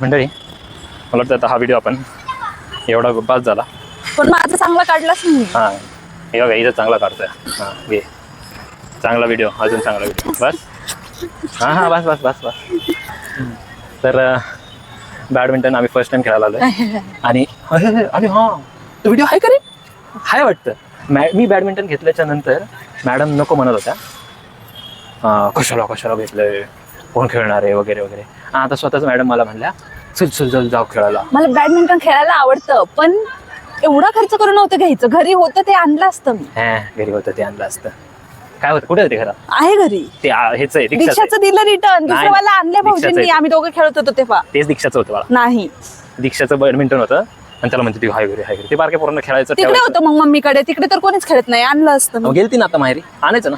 मंडळी. मला वाटतं आता हा व्हिडिओ आपण एवढा बस झाला. पण माझं चांगला काढलाच नाही. हां. हे बघा इथं चांगला काढतोय. हां घे. चांगला व्हिडिओ अजून चांगला व्हिडिओ बस. हां हां बस बस बस बस. तर बॅडमिंटन आम्ही फर्स्ट टाइम खेळायला आलोय. आणि अरे हां. तो व्हिडिओ आहे का रे? हाय वाटतं. मॅ मी बॅडमिंटन घेतल्याच्या नंतर मॅडम नको म्हणत होत्या. कशाला कशाला घेतलंय कोण खेळणार आहे वगैरे वगैरे. आता स्वतःच मॅडम मला म्हणल्या चल चल चल जाऊ खेळायला. मला बॅडमिंटन खेळायला आवडतं पण एवढा खर्च करून नव्हतं घ्यायचं. घरी होतं ते आणलं असतं मी. हा घरी होतं ते आणलं असतं. काय होतं कुठे होते घरात? आहे घरी. ते आ- हेच आहे दीक्षाचं दीक्षाचं दिलं रिटर्न नाही, दुसरं मला आणले दीक्षाचं भाऊजींनी. आहे. आम्ही दोघं खेळत होतो तेव्हा. तेच दीक्षाचं होतं मला नाही. दीक्षाचं बॅडमिंटन होतं. आणि त्याला म्हणते ती हाय घरी हाय घरी. ते बारक्या पोरांना खेळायचं तिकडे ठेवायचं. होतं मग मम्मीकडे. तिकडे तर कोणीच खेळत नाही. आणलं असतं मी. गेलती ना आता माहेरी? आणायचं ना.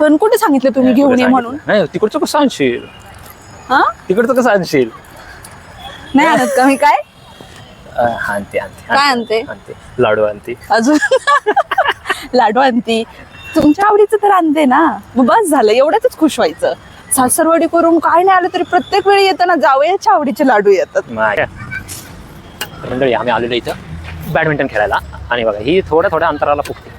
पण कुठे सांगितलं तुम्ही घेऊन ये म्हणून? नाही तिकडचं कसं आणशील? हा? तिकडचं कसं आणशील? नाही आणत का मी काय? आणते आणते काय आणते? आणते? लाडू आणते. अजून? लाडू आणती. तुमच्या आवडीचं तर आणते ना. मग बस झालं एवढ्यातच खुश व्हायचं. सासरवाडी करून काय नाही आलं तरी प्रत्येक वेळी येताना जावयाच्या आवडीचे लाडू येतात. माय. मंडळी आम्ही आलेलो इथं बॅडमिंटन खेळायला. आणि बघा ही थोड्या थोड्या अंतराला फुगते.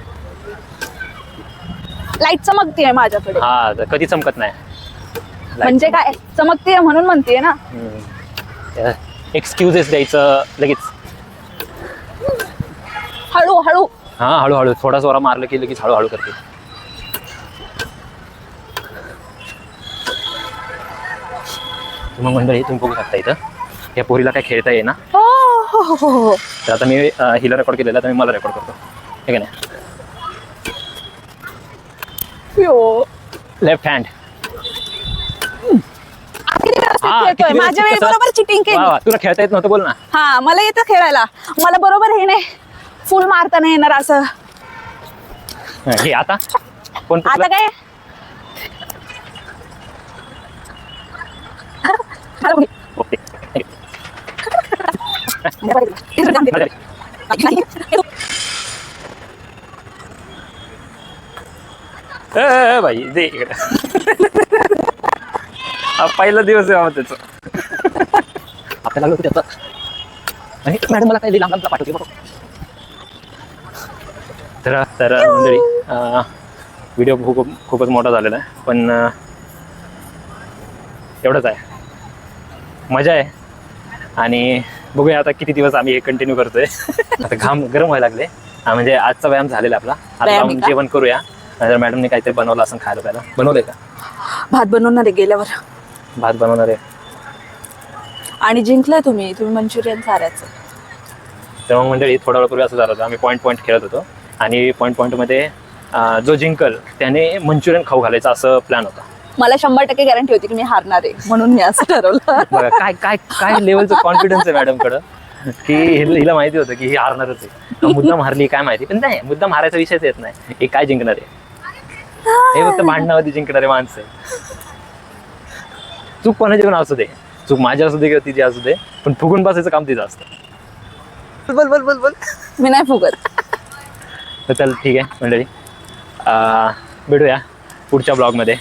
लाइट चमकतीये माझ्याकडे. हा तर कधी चमकत नाही. म्हणजे काय चमकतीये म्हणून म्हणतीये ना. एक्सक्युजेस द्यायचं लगेच. हळू हळू. हा हळूहळू. थोडा जोरा मारलं की लगेच हळूहळू करते. मग मंडळी तुम्ही बघू शकता इथं. या पोरीला काय खेळता येईना. हो हो हो हो हो. तर आता मी अं, हिला रेकॉर्ड केलेला तर मी मला रेकॉर्ड करतो. ठीक आहे ना. लेफ्ट हँड किती व्यवस्थित खेळतोय. माझ्या वेळी बरोबर चिटिंग केली. तुला खेळता येत नव्हतं बोल ना. हा मला येतं खेळायला. मला बरोबर हे नाही. फुल मारता नाही येणार असं. हा, आता? कोण आता काय. ओके ए, भाई दे इकडे. हा पहिला दिवस आहे बाबा त्याचा. आपल्याला लागलं त्याचं आणि मॅडम मला काही लांब लांबला पाठवते बघ. तर तर मंडळी व्हिडिओ खूप खूपच मोठा झालेला आहे पण एवढंच आहे. मजा आहे. आणि बघूया आता किती दिवस आम्ही हे कंटिन्यू करतोय. आता घाम गरम व्हायला लागले. म्हणजे आजचा व्यायाम झालेला आपला. आता? जेवण करूया. नाहीतर मॅडमने काहीतरी बनवलं असं खायला प्यायला. बनवलंय का? भात बनवणार आहे गेल्यावर. भात बनवणार आहे. आणि जिंकलाय तुम्ही तुम्ही मंचुरियन साऱ्याचं तेव्हा मंडळी थोडा वेळपूर्वी असं झालं होतं आम्ही पॉईंट पॉईंट खेळत होतो. आणि पॉईंट पॉईंटमध्ये अं, जो जिंकल त्याने मंचुरियन खाऊ घालायचा असं प्लॅन होता. मला शंभर टक्के गॅरंटी होती की मी हारणार आहे म्हणून मी असं ठरवलं. बघा काय काय काय लेवलचं कॉन्फिडन्स आहे मॅडमकडं की हिला हिला माहिती होतं की ही हारणारच आहे. मुद्दाम हारली काय माहिती? पण नाही मुद्दाम हारायचा विषयच येत नाही. हे काय जिंकणार आहे? हे फक्त भांडणावरती जिंकणारे माणसं आहे चूक कोणाची पण असू दे. चूक माझी असू दे किंवा तिची असू दे पण फुगून बसायचं काम तिचं असतं. बोल बोल बोल बोल. मी नाही फुगत. तर चल ठीक आहे मंडळी. अं, भेटूया पुढच्या ब्लॉगमध्ये.